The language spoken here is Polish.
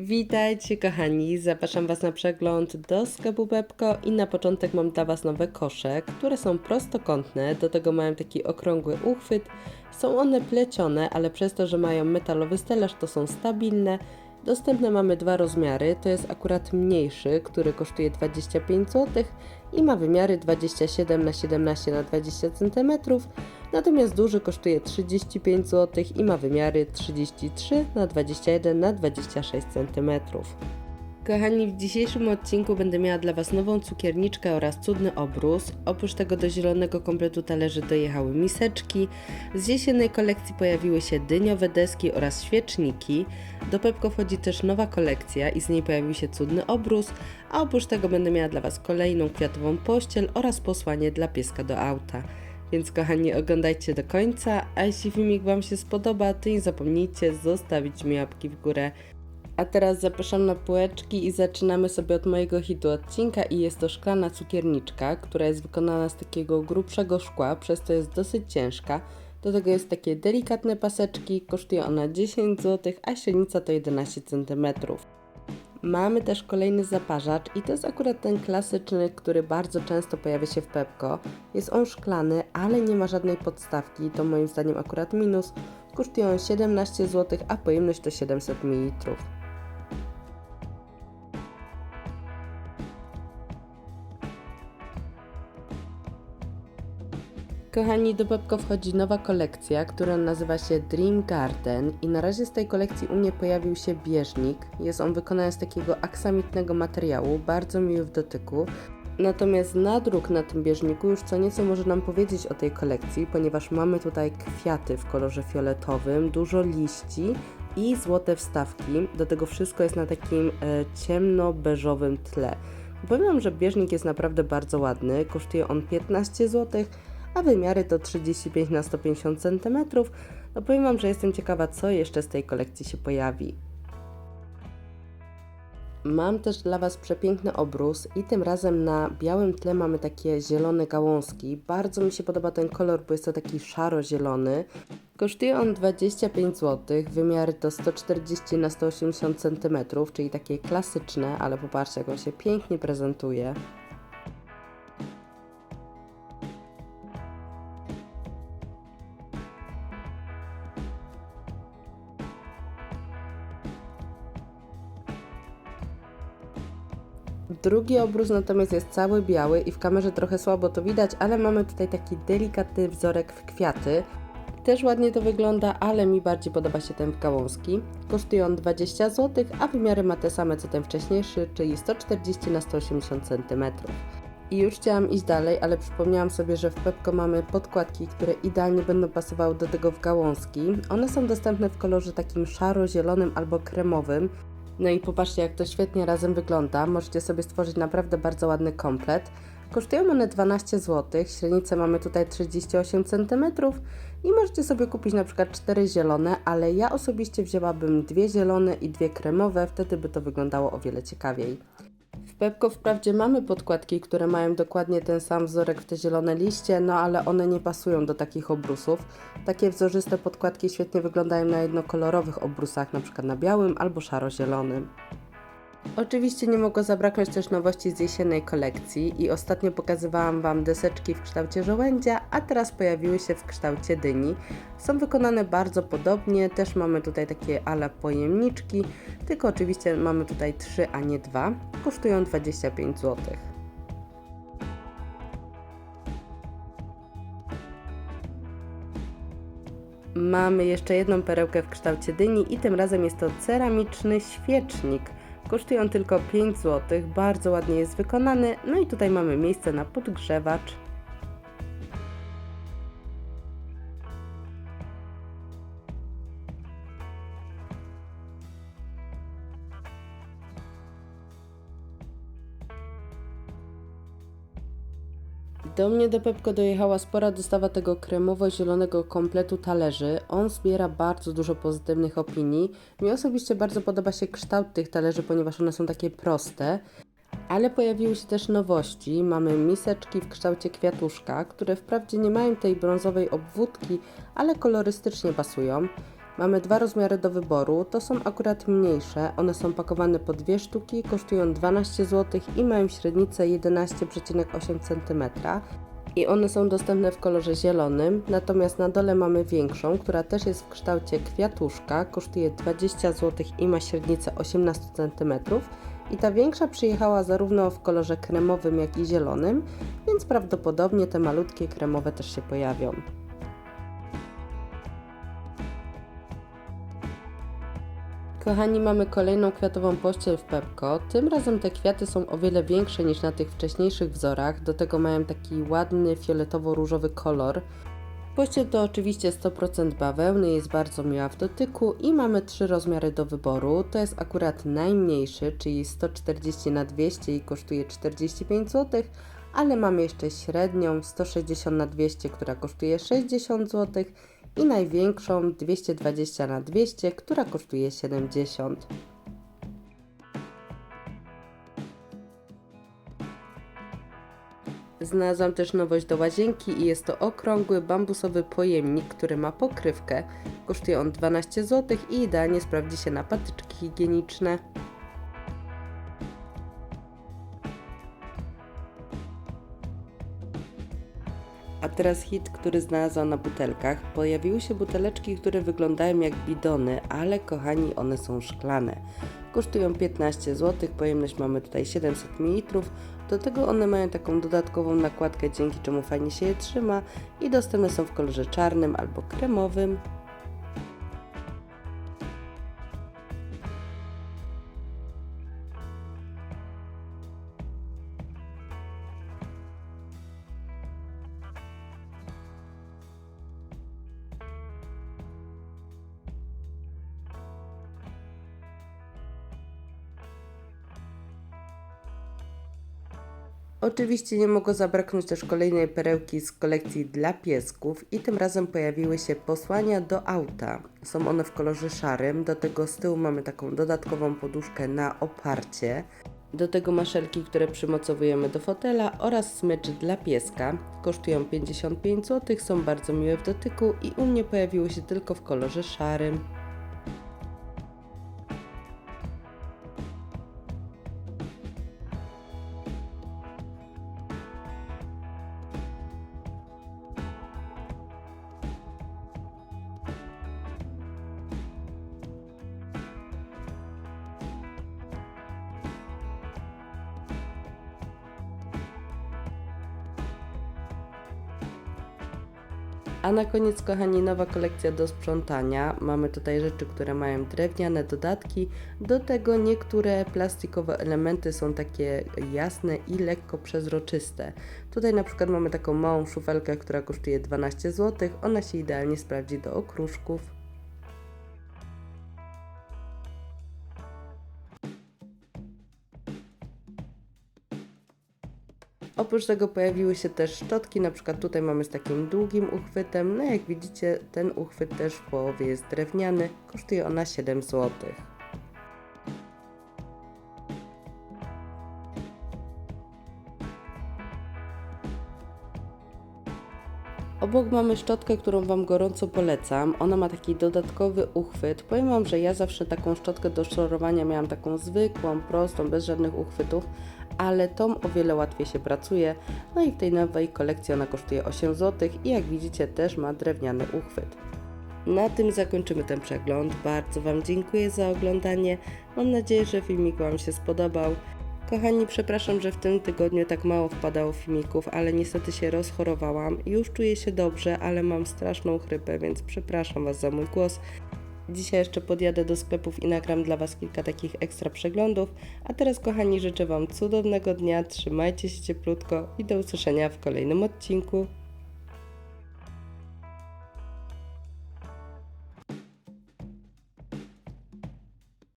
Witajcie kochani, zapraszam Was na przegląd do sklepu Pepko i na początek mam dla Was nowe kosze, które są prostokątne, do tego mają taki okrągły uchwyt. Są one plecione, ale przez to, że mają metalowy stelaż to są stabilne. Dostępne mamy dwa rozmiary, to jest akurat mniejszy, który kosztuje 25 zł i ma wymiary 27 na 17 na 20 cm, natomiast duży kosztuje 35 zł i ma wymiary 33 na 21 na 26 cm. Kochani, w dzisiejszym odcinku będę miała dla Was nową cukierniczkę oraz cudny obrus. Oprócz tego do zielonego kompletu talerzy dojechały miseczki. Z jesiennej kolekcji pojawiły się dyniowe deski oraz świeczniki. Do Pepko wchodzi też nowa kolekcja i z niej pojawił się cudny obrus, a oprócz tego będę miała dla Was kolejną kwiatową pościel oraz posłanie dla pieska do auta. Więc kochani, oglądajcie do końca, a jeśli filmik Wam się spodoba, to nie zapomnijcie zostawić mi łapki w górę. A teraz zapraszam na półeczki i zaczynamy sobie od mojego hitu odcinka i jest to szklana cukierniczka, która jest wykonana z takiego grubszego szkła, przez to jest dosyć ciężka. Do tego jest takie delikatne paseczki, kosztuje ona 10 zł, a średnica to 11 cm. Mamy też kolejny zaparzacz i to jest akurat ten klasyczny, który bardzo często pojawia się w Pepko. Jest on szklany, ale nie ma żadnej podstawki, to moim zdaniem akurat minus. Kosztuje on 17 zł, a pojemność to 700 ml. Kochani, do Pepko wchodzi nowa kolekcja, która nazywa się Dream Garden i na razie z tej kolekcji u mnie pojawił się bieżnik. Jest on wykonany z takiego aksamitnego materiału, bardzo miły w dotyku. Natomiast nadruk na tym bieżniku już co nieco może nam powiedzieć o tej kolekcji, ponieważ mamy tutaj kwiaty w kolorze fioletowym, dużo liści i złote wstawki. Do tego wszystko jest na takim e, ciemno-beżowym tle. Powiem że bieżnik jest naprawdę bardzo ładny, kosztuje on 15 zł, a wymiary to 35 na 150 cm. No powiem Wam, że jestem ciekawa, co jeszcze z tej kolekcji się pojawi. Mam też dla Was przepiękny obrus i tym razem na białym tle mamy takie zielone gałązki. Bardzo mi się podoba ten kolor, bo jest to taki szaro-zielony. Kosztuje on 25 zł, wymiary to 140 na 180 cm, czyli takie klasyczne, ale popatrzcie jak on się pięknie prezentuje. Drugi obrus natomiast jest cały biały i w kamerze trochę słabo to widać, ale mamy tutaj taki delikatny wzorek w kwiaty. Też ładnie to wygląda, ale mi bardziej podoba się ten w gałązki. Kosztuje on 20 zł, a wymiary ma te same co ten wcześniejszy, czyli 140 na 180 cm. I już chciałam iść dalej, ale przypomniałam sobie, że w Pepko mamy podkładki, które idealnie będą pasowały do tego w gałązki. One są dostępne w kolorze takim szaro-zielonym albo kremowym. No i popatrzcie, jak to świetnie razem wygląda. Możecie sobie stworzyć naprawdę bardzo ładny komplet. Kosztują one 12 zł, średnicę mamy tutaj 38 cm i możecie sobie kupić na przykład 4 zielone, ale ja osobiście wzięłabym dwie zielone i dwie kremowe, wtedy by to wyglądało o wiele ciekawiej. Pepko wprawdzie mamy podkładki, które mają dokładnie ten sam wzorek w te zielone liście, no ale one nie pasują do takich obrusów. Takie wzorzyste podkładki świetnie wyglądają na jednokolorowych obrusach, np. na białym albo szaro-zielonym. Oczywiście nie mogło zabraknąć też nowości z jesiennej kolekcji i ostatnio pokazywałam Wam deseczki w kształcie żołędzia, a teraz pojawiły się w kształcie dyni. Są wykonane bardzo podobnie, też mamy tutaj takie ala pojemniczki, tylko oczywiście mamy tutaj 3, a nie 2. Kosztują 25 zł. Mamy jeszcze jedną perełkę w kształcie dyni i tym razem jest to ceramiczny świecznik. Kosztuje on tylko 5 zł, bardzo ładnie jest wykonany. No i tutaj mamy miejsce na podgrzewacz. Do mnie do Pepko dojechała spora dostawa tego kremowo-zielonego kompletu talerzy. On zbiera bardzo dużo pozytywnych opinii. Mi osobiście bardzo podoba się kształt tych talerzy, ponieważ one są takie proste. Ale pojawiły się też nowości. Mamy miseczki w kształcie kwiatuszka, które wprawdzie nie mają tej brązowej obwódki, ale kolorystycznie pasują. Mamy dwa rozmiary do wyboru, to są akurat mniejsze, one są pakowane po dwie sztuki, kosztują 12 zł i mają średnicę 11,8 cm. I one są dostępne w kolorze zielonym, natomiast na dole mamy większą, która też jest w kształcie kwiatuszka, kosztuje 20 zł i ma średnicę 18 cm. I ta większa przyjechała zarówno w kolorze kremowym, jak i zielonym, więc prawdopodobnie te malutkie kremowe też się pojawią. Kochani, mamy kolejną kwiatową pościel w Pepko. Tym razem te kwiaty są o wiele większe niż na tych wcześniejszych wzorach. Do tego mają taki ładny fioletowo-różowy kolor. Pościel to oczywiście 100% bawełny, jest bardzo miła w dotyku i mamy trzy rozmiary do wyboru. To jest akurat najmniejszy, czyli 140 na 200 i kosztuje 45 zł, ale mamy jeszcze średnią 160 na 200, która kosztuje 60 zł i największą 220 na 200, która kosztuje 70. Znalazłam też nowość do łazienki i jest to okrągły bambusowy pojemnik, który ma pokrywkę. Kosztuje on 12 zł i idealnie sprawdzi się na patyczki higieniczne. Teraz hit, który znalazłam na butelkach. Pojawiły się buteleczki, które wyglądają jak bidony, ale kochani, one są szklane. Kosztują 15 zł, pojemność mamy tutaj 700 ml. Do tego one mają taką dodatkową nakładkę, dzięki czemu fajnie się je trzyma i dostępne są w kolorze czarnym albo kremowym. Oczywiście nie mogło zabraknąć też kolejnej perełki z kolekcji dla piesków i tym razem pojawiły się posłania do auta. Są one w kolorze szarym, do tego z tyłu mamy taką dodatkową poduszkę na oparcie. Do tego maszelki, które przymocowujemy do fotela oraz smycz dla pieska. Kosztują 55 zł, są bardzo miłe w dotyku i u mnie pojawiły się tylko w kolorze szarym. A na koniec, kochani, nowa kolekcja do sprzątania. Mamy tutaj rzeczy, które mają drewniane dodatki. Do tego niektóre plastikowe elementy są takie jasne i lekko przezroczyste. Tutaj na przykład mamy taką małą szufelkę, która kosztuje 12 zł. Ona się idealnie sprawdzi do okruszków. Oprócz tego pojawiły się też szczotki, na przykład tutaj mamy z takim długim uchwytem. No jak widzicie, ten uchwyt też w połowie jest drewniany. Kosztuje ona 7 zł. Obok mamy szczotkę, którą Wam gorąco polecam. Ona ma taki dodatkowy uchwyt. Powiem Wam, że ja zawsze taką szczotkę do szorowania miałam taką zwykłą, prostą, bez żadnych uchwytów, ale tą o wiele łatwiej się pracuje. No i w tej nowej kolekcji ona kosztuje 8 zł i jak widzicie też ma drewniany uchwyt. Na tym zakończymy ten przegląd. Bardzo Wam dziękuję za oglądanie. Mam nadzieję, że filmik Wam się spodobał. Kochani, przepraszam, że w tym tygodniu tak mało wpadało filmików, ale niestety się rozchorowałam. Już czuję się dobrze, ale mam straszną chrypę, więc przepraszam Was za mój głos. Dzisiaj jeszcze podjadę do sklepów i nagram dla Was kilka takich ekstra przeglądów. A teraz, kochani, życzę Wam cudownego dnia, trzymajcie się cieplutko i do usłyszenia w kolejnym odcinku.